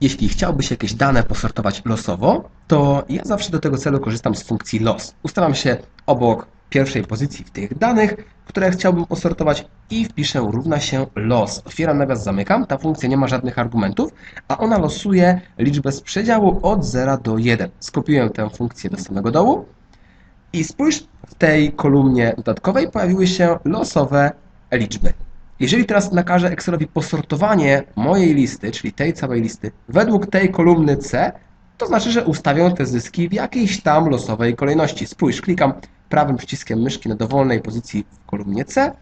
Jeśli chciałbyś jakieś dane posortować losowo, to ja zawsze do tego celu korzystam z funkcji los. Ustawiam się obok pierwszej pozycji w tych danych, które chciałbym posortować i wpiszę równa się los. Otwieram nawias, zamykam. Ta funkcja nie ma żadnych argumentów, a ona losuje liczbę z przedziału od 0 do 1. Skopiuję tę funkcję do samego dołu i spójrz, w tej kolumnie dodatkowej pojawiły się losowe liczby. Jeżeli teraz nakażę Excelowi posortowanie mojej listy, czyli tej całej listy, według tej kolumny C, to znaczy, że ustawię te zyski w jakiejś tam losowej kolejności. Spójrz, klikam prawym przyciskiem myszki na dowolnej pozycji w kolumnie C,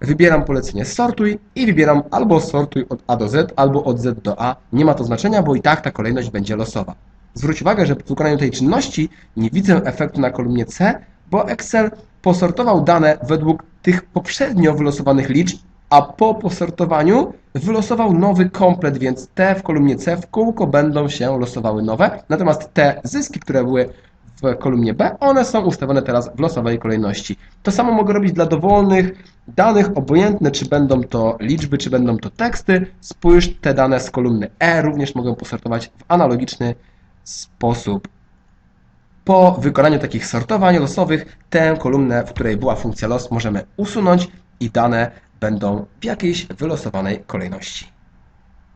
wybieram polecenie sortuj i wybieram albo sortuj od A do Z, albo od Z do A. Nie ma to znaczenia, bo i tak ta kolejność będzie losowa. Zwróć uwagę, że po wykonaniu tej czynności nie widzę efektu na kolumnie C, bo Excel posortował dane według tych poprzednio wylosowanych liczb, a po posortowaniu wylosował nowy komplet, więc te w kolumnie C w kółko będą się losowały nowe, natomiast te zyski, które były w kolumnie B, one są ustawione teraz w losowej kolejności. To samo mogę robić dla dowolnych danych, obojętne czy będą to liczby, czy będą to teksty. Spójrz, te dane z kolumny E również mogę posortować w analogiczny sposób. Po wykonaniu takich sortowań losowych, tę kolumnę, w której była funkcja los, możemy usunąć i dane będą w jakiejś wylosowanej kolejności.